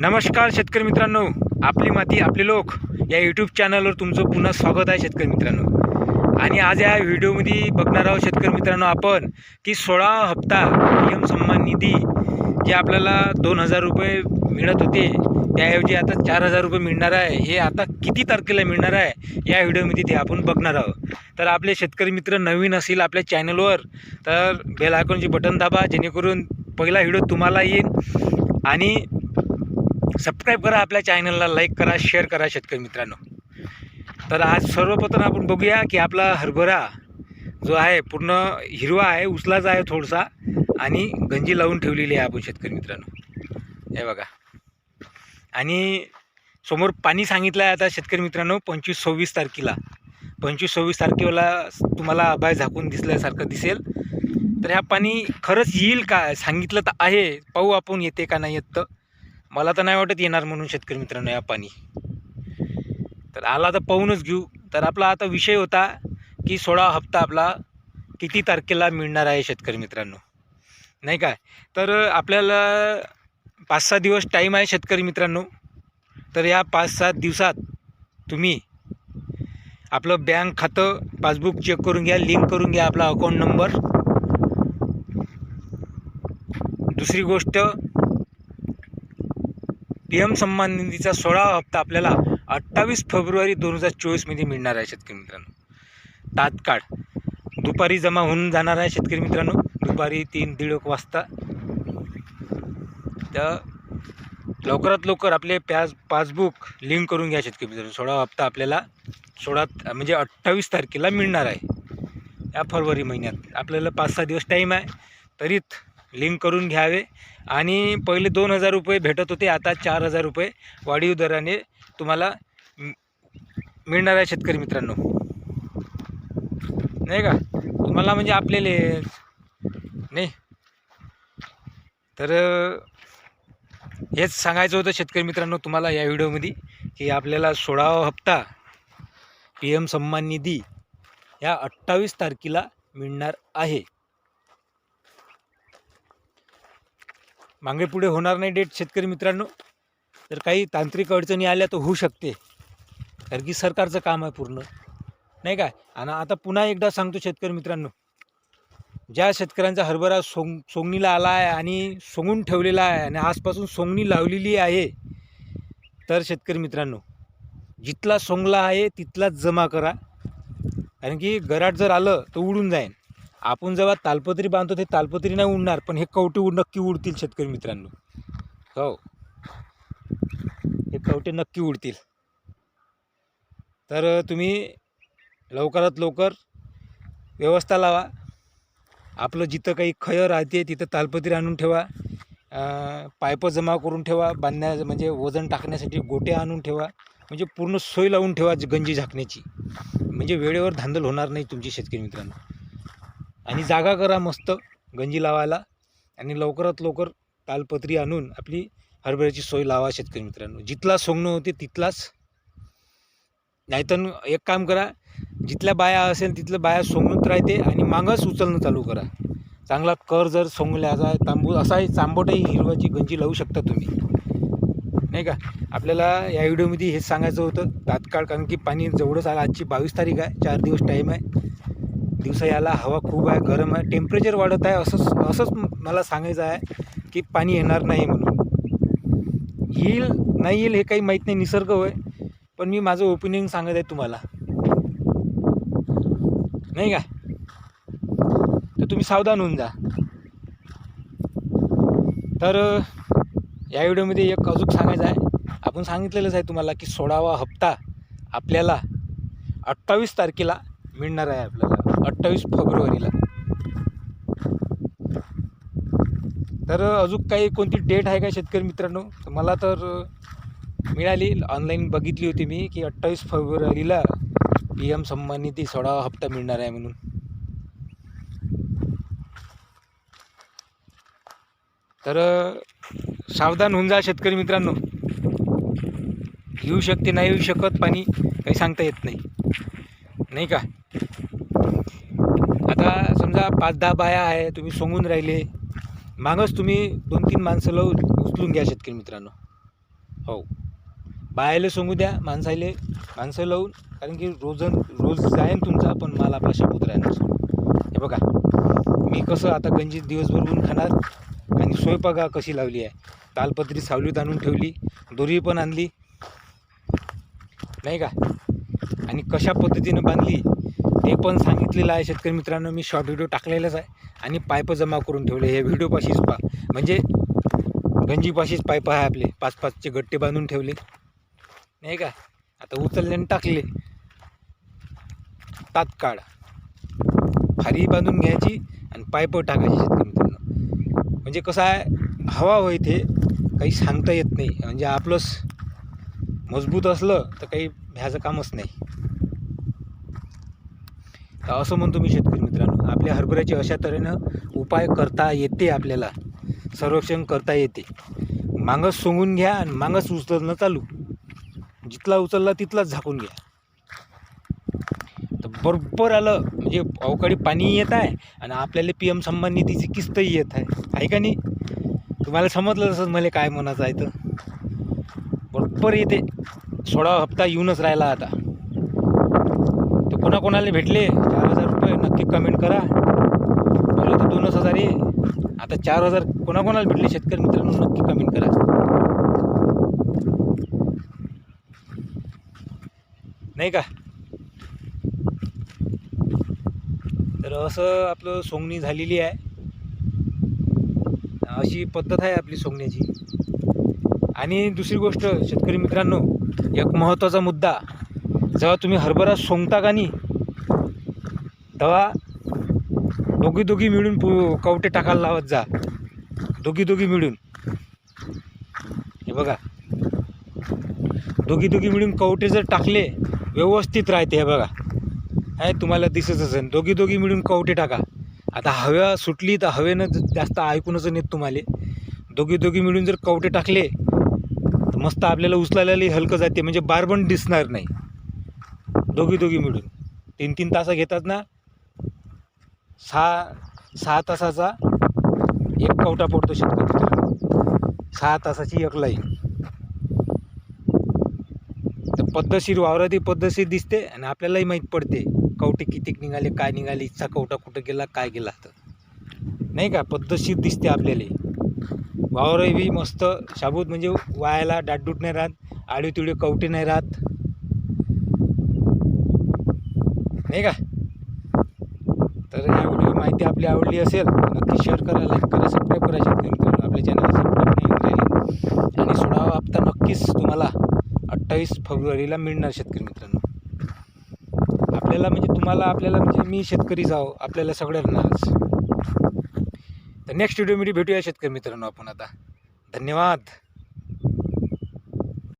नमस्कार शेतकरी मित्रांनो. आपली माती आपले लोक या यूट्यूब चॅनलवर तुमचं पुन्हा स्वागत आहे शेतकरी मित्रांनो. आणि आज या व्हिडिओमध्ये बघणार आहोत शेतकरी मित्रांनो आपण की सोळा हप्ता पी एम सन्मान निधी जे आपल्याला दोन हजार रुपये मिळत होते त्याऐवजी आता चार हजार रुपये मिळणार आहे हे आता किती तारखेला मिळणार आहे या व्हिडिओमध्ये ते आपण बघणार आहोत. तर आपले शेतकरी मित्र नवीन असतील आपल्या चॅनलवर तर बेल आयकॉनचे बटन दाबा जेणेकरून पहिला व्हिडिओ तुम्हाला येईल. आणि सबस्क्राईब करा आपल्या चॅनलला लाईक करा शेअर करा शेतकरी मित्रांनो. तर आज सर्वप्रथम आपण बघूया की आपला हरभरा जो आहे पूर्ण हिरवा आहे उचलाचा आहे थोडासा आणि गंजी लावून ठेवलेली आहे आपण शेतकरी मित्रांनो. हे बघा. आणि समोर पाणी सांगितलं आहे आता शेतकरी मित्रांनो पंचवीस सव्वीस तारखेला. पंचवीस सव्वीस तारखेला तुम्हाला अभाय झाकून दिसल्यासारखं दिसेल. तर ह्या पाणी खरंच येईल का? सांगितलं तर आहे. पाहू आपण येते का नाही येत तर मला तर नाही वाटत येणार म्हणून शेतकरी मित्रांनो या पाणी. तर आला तर पाहूनच घेऊ. तर आपला आता विषय होता की सोळा हप्ता आपला किती तारखेला मिळणार आहे शेतकरी मित्रांनो? नाही काय तर आपल्याला पाच सहा दिवस टाईम आहे शेतकरी मित्रांनो. तर या पाच सात दिवसात तुम्ही आपलं बँक खातं पासबुक चेक करून घ्या लिंक करून घ्या आपला अकाउंट नंबर दुसरी गोष्ट पी एम सन्मान निधीचा सोळावा हप्ता आपल्याला अठ्ठावीस फेब्रुवारी दोन हजार चोवीसमध्ये मिळणार आहे शेतकरी मित्रांनो. तात्काळ दुपारी जमा होऊन जाणार आहे शेतकरी मित्रांनो. दुपारी तीन दीड एक वाजता. तर लवकरात लवकर आपले प्याज पासबुक लिंक करून घ्या शेतकरी मित्रांनो. सोळा हप्ता आपल्याला सोळा म्हणजे अठ्ठावीस तारखेला मिळणार आहे. या फरवरी महिन्यात. आपल्याला पाच सहा दिवस टाईम आहे. तरीत लिंक करून घ्यावे. आणि पहिले दोन हजार रुपये भेटत होते आता चार हजार रुपये वाढीव दराने तुम्हाला मिळणार आहे शेतकरी मित्रांनो. नाही का? तुम्हाला म्हणजे आपलेले नाही. तर हेच सांगायचं होतं शेतकरी मित्रांनो तुम्हाला या व्हिडिओमध्ये की आपल्याला सोळावा हप्ता पी एम सन्मान निधी या अठ्ठावीस तारखेला मिळणार आहे. मागे पुढे होणार नाही डेट शेतकरी मित्रांनो. तर काही तांत्रिक अडचणी आल्या तर होऊ शकते. कारण की सरकारचं काम आहे पूर्ण. नाही काय आणि आता पुन्हा एकदा सांगतो शेतकरी मित्रांनो. ज्या शेतकऱ्यांचा हरभरा सोंग सोंगणीला आला आहे आणि सोंगून ठेवलेला आहे आणि आजपासून सोंगणी लावलेली आहे तर शेतकरी मित्रांनो जिथला सोंगला आहे तिथलाच जमा करा. कारण की गराट जर आलं तर उडून जाईन. आपण जेव्हा तालपत्री बांधतो ते तालपत्री नाही उडणार पण हे कवटे उड नक्की उडतील शेतकरी मित्रांनो. हो. हे कवटे नक्की उडतील. तर तुम्ही लवकरात लवकर व्यवस्था लावा. आपलं जिथं काही खय राहते तिथं तालपत्री आणून ठेवा. पायपं जमा करून ठेवा. बांधण्या म्हणजे वजन टाकण्यासाठी गोटे आणून ठेवा. म्हणजे पूर्ण सोय लावून ठेवा गंजी झाकण्याची. म्हणजे वेळेवर धांदल होणार नाही तुमची शेतकरी मित्रांनो. आणि जागा करा मस्त गंजी लावायला. आणि लवकरात लवकर तालपत्री आणून आपली हरभऱ्याची सोय लावा शेतकरी मित्रांनो. जिथला सोंगणं होते तिथलाच. नाहीतर एक काम करा जिथल्या बाया असेल तिथल्या बाया सोंगत राहते आणि मागच उचलणं चालू करा. चांगला कर जर सोंगल्याचा आहे तांबू असाही चांबटही हिरवाची गंजी लावू शकता तुम्ही. नाही का? आपल्याला या व्हिडिओमध्ये हेच सांगायचं होतं तात्काळ कारण की पाणी जवळच आलं आजची बावीस तारीख आहे चार दिवस टाईम आहे. दिवसा याला हवा खूप आहे गरम आहे टेम्परेचर वाढत आहे असंच असंच मला सांगायचं आहे की पाणी येणार नाही म्हणून. येईल नाही येईल हे काही माहीत नाही निसर्ग होय पण मी माझं ओपिनियन सांगत आहे तुम्हाला. नाही का? तर तुम्ही सावधान होऊन जा. तर या व्हिडिओमध्ये एक अजून सांगायचं आहे. आपण सांगितलेलंच आहे तुम्हाला की सोळावा हप्ता आपल्याला अठ्ठावीस तारखेला मिळणार आहे आपल्याला. अठ्ठावीस फेब्रुवारीला. तर अजून काही कोणती डेट आहे का शेतकरी मित्रांनो? तर मला तर मिळाली. ऑनलाईन बघितली होती मी की अठ्ठावीस फेब्रुवारीला पी एम सन्मान निधी सोळावा हप्ता मिळणार आहे म्हणून. तर सावधान होऊन जा शेतकरी मित्रांनो. येऊ शकते नाही येऊ शकत पाणी काही सांगता येत नाही. नाही का? समजा पाच दहा बाया आहे तुम्ही सोंगून राहिले मागच तुम्ही दोन तीन माणसं लावून उचलून घ्या शेतकरी मित्रांनो. हो. बायाला सोंगू द्या माणसाले माणसं लावून कारण की रोजन रोज जाईन तुमचा पण माल आपला शाबूत राहणार हे बघा मी कसं आता गंजी दिवसभर ऊन खाणार आणि स्वयंपाका कशी लावली आहे? तालपत्री सावलीत आणून ठेवली दोरी पण आणली नाही का? आणि कशा पद्धतीनं बांधली ते पण सांगितलेलं आहे शेतकरी मित्रांनो. मी शॉर्ट व्हिडिओ टाकलेलाच आहे. आणि पाईप जमा करून ठेवले. हे व्हिडिओपाशीच पा. म्हणजे गंजीपाशीच पाईप आहे आपले. पाच पाचचे गट्टे बांधून ठेवले. नाही का? आता उचलले आणि टाकले. तात्काळ. फारी बांधून घ्यायची आणि पाईप टाकायची शेतकरी मित्रांनो. म्हणजे कसं आहे हवा हो इथे. काही सांगता येत नाही. म्हणजे आपलंच मजबूत असलं तर काही भ्याचं कामच नाही. असं म्हणतो मी शेतकरी मित्रांनो. आपल्या हरभऱ्याचे अशा तऱ्हेनं उपाय करता येते आपल्याला. संरक्षण करता येते. मांगस सोंगून घ्या आणि मांगस उचलणं चालू. जिथला उचलला तिथलाच झाकून घ्या. तर बरोबर आलं म्हणजे अवकाळी पाणी येत आहे आणि आपल्याला पी एम सन्मान निधीची किस्तही येत आहे. आहे का नाही? तुम्हाला समजलं तसंच मला काय म्हणायचं आहे तर. बरोबर येते. सोळा हप्ता येऊनच राहिला आता. कोणाकोणाला भेटले? चार हजार रुपये. नक्की कमेंट करा. पहिलं तर दोनच हजार आहे आता चार हजार कोणाकोणाला भेटले शेतकरी मित्रांनो? नक्की कमेंट करा. नाही का? तर असं आपलं सोंगणी झालेली आहे. अशी पद्धत आहे आपली सोंगण्याची. आणि दुसरी गोष्ट शेतकरी मित्रांनो एक महत्त्वाचा मुद्दा. जेव्हा तुम्ही हरभरा सोंगता का नाही तेव्हा दोघी दोघी मिळून पु कवटे टाकायला लावत जा. दोघी दोघी मिळून. हे बघा. दोघी दोघी मिळून कवटे जर टाकले व्यवस्थित राहते हे बघा. आहे तुम्हाला दिसत असेल. दोघी दोघी मिळून कवटे टाका. आता हवा सुटली तर हवेनं जास्त ऐकूनच नेत तुम्हाला. दोघी दोघी मिळून जर कवटे टाकले तर मस्त आपल्याला उचलायला हलकं जाते. म्हणजे बारबण दिसणार नाही. दोघी दोघी मिळून. तीन तीन तास घेतात ना. सहा सहा तासाचा एक कवटा पडतो शेतकरी सहा तासाची एक लाईन. तर पद्धतशीर वावरातही पद्धतशीर दिसते आणि आपल्यालाही माहीत पडते कवटे कितीक निघाले काय निघाले इच्छा कवटा कुठं गेला काय गेला तर. नाही का? पद्धतशीर दिसते आपल्याला. वावरही बी मस्त शाबूत म्हणजे वायाला डाटडूट नाही राहत आडवे कवटे नाही राहत. नाही का? तर या व्हिडिओ माहिती आपली आवडली असेल नक्की शेअर करा लाईक करा सबस्क्राईब करा शेतकरी मित्रांनो आपल्या चॅनलला सबस्क्राईब राहील. आणि सोळावा हप्ता नक्कीच तुम्हाला अठ्ठावीस फेब्रुवारीला मिळणार शेतकरी मित्रांनो. आपल्याला म्हणजे तुम्हाला आपल्याला म्हणजे मी शेतकरी जाऊ आपल्याला सगळ्यांनाच तर नेक्स्ट व्हिडिओमध्ये भेटूया शेतकरी मित्रांनो आपण आता. धन्यवाद.